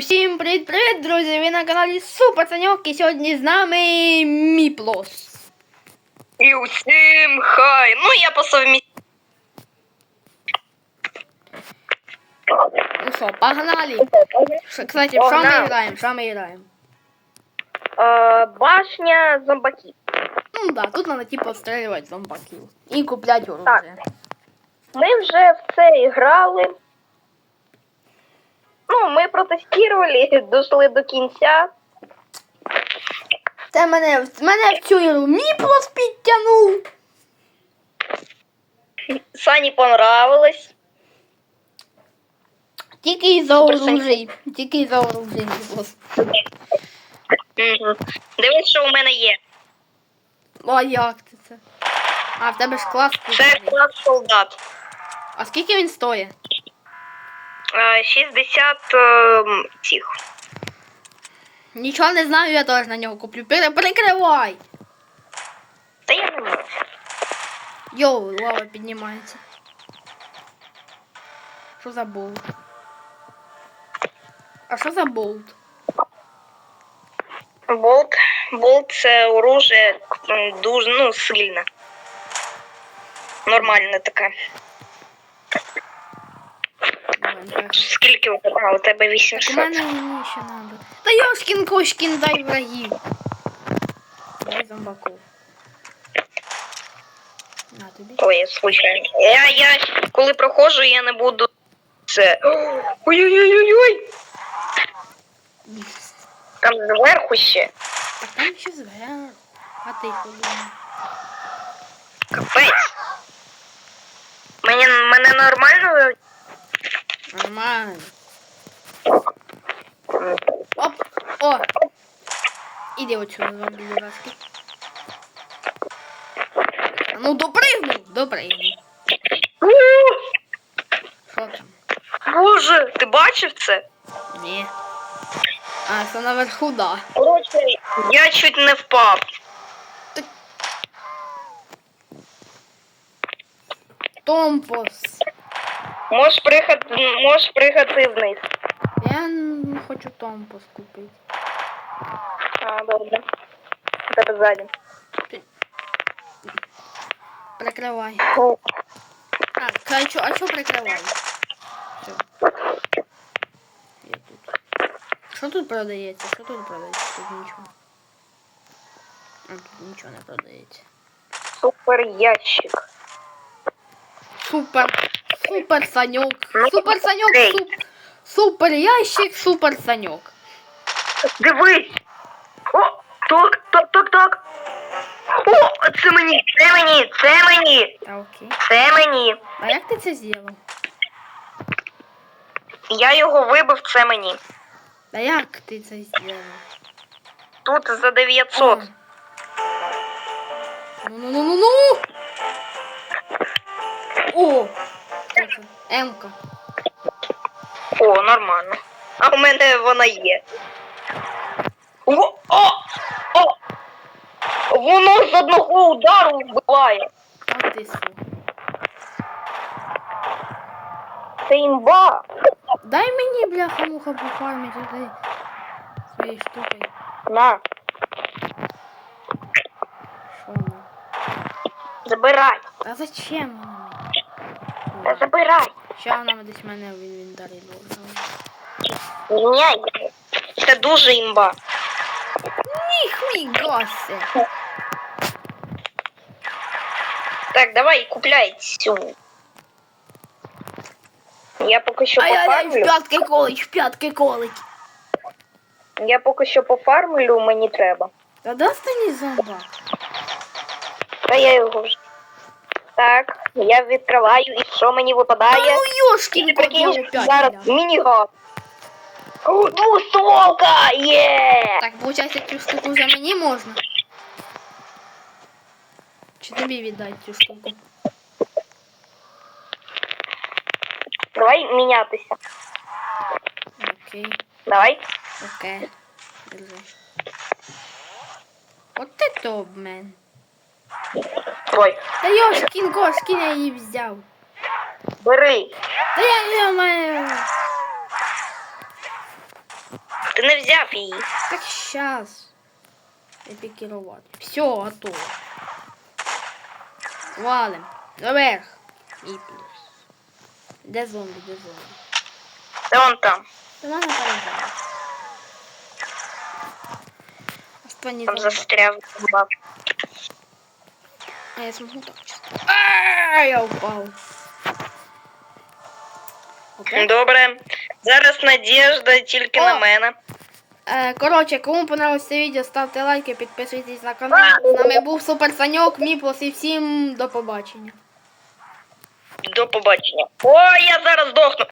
Усім привіт-привіт, друзі! Ви на каналі Супер Саньок і сьогодні з нами Міплос. І усім хай. Ну, я по совмі... Ну що, погнали! Що, кстати, в що ми Погнали. граємо? Що ми граємо? Е, башня зомбаків. Ну да, тут надо типу отстрілювати зомбаків. І купляти оружие. Ми вже в це грали. Ну, ми протестували, дійшли до кінця. Це мене, мене в цю ігру Міплос підтягнув. Сані понравилось. Тільки Супер Саньок. оружий. Тільки із-за оружий Міплос. Дивись, що у мене є. А як ти це? А, в тебе ж клас Це клас солдат. А скільки він стоїть? Е, 60 е, цих. Нічого не знаю, я теж на нього куплю. Пере- Перекривай! Та я не можу. Йоу, лава піднімається. Що за болт? А що за болт? Болт. Болт це оружие дуже ну, сильне. Нормальне таке. Тебе? А, у тебе Так у мене мені ще надо. Та Йошкін Кошкін, дай врагів. Дай зомбаков. На тобі. Ой, я случайно. Я, я коли проходжу, я не буду це. Ой-ой-ой-ой! Там зверху ще. А там ще зверху. А ти ходиш. Капець. Мені, мене нормально. Нормально. Оп! О! Іди отсюда, зомбі дурацький. А ну допригни! Допригни. Що там? Боже, ти бачив це? Ні. А, це наверху, да. Коротше, я чуть не впав. Томпос. Можеш пригати, можеш пригати вниз. Я не хочу Томпос купити. А, добре. У тебе ззаді. Прикривай. А, а чо, а чо прикривай? Все. Я тут. Що тут продається? Що тут продається? Тут нічого. А, тут нічого не продається. Супер ящик. Супер. Супер саньок. Ну, Супер окей. Суп, супер ящик, супер саньок. Дивись! О, так, так, так, так. О, це мені, це мені, це мені, А окей. це мені. А як ти це зробив? Я його вибив, це мені. А як ти це зробив? Тут за 900. Ну-ну-ну-ну-ну! О! Що це? Емка. О, нормально. А у мене вона є. О, о, о! Воно з одного удару вбиває. А ти су. Це імба. Дай мені, бляха, муха пофармити туди своєю штукою. На, ну? забирай. Та зачем? Та забирай. Ще вона десь в мене в інвентарі должна. Міняй. Це дуже імба. Ніхуя се! Так, давай, купляй цю. Я поки що Ай-яй-яй, в п'ятки колить, в п'ятки колить. Я поки що пофармлю, мені треба. Та дасть мені зомба? Та я його вже. Так, я відкриваю, і що мені Та випадає? ну йошкін Ти прикинь, зараз мініган. Двустволка! Є! Так, виходить, цю штуку вже мені можна. Чи тобі віддати цю штуку? Давай мінятися. Окей, Давай. окей. Держи. От це то обмен. Ой, Та йошкін кошкін я її взяв. бери. Та я, я маю. Ти не взяв її. Так щас. Епікірувати. Все, готово. Валим. Наверх. І плюс. Де зомбі, де зомбі? Де вон там. Та мене перебрали. Останній Там зомбі. застряв. Баб. А я смогу так чисто. А, я упал. Опять? Добре. Зараз надіжда тільки О! на мене. Е, Коротше, кому понравилось це відео, ставте лайки, підписуйтесь на канал. З нами був Супер Саньок, Міплос і всім до побачення. До побачення. О, я зараз здохну.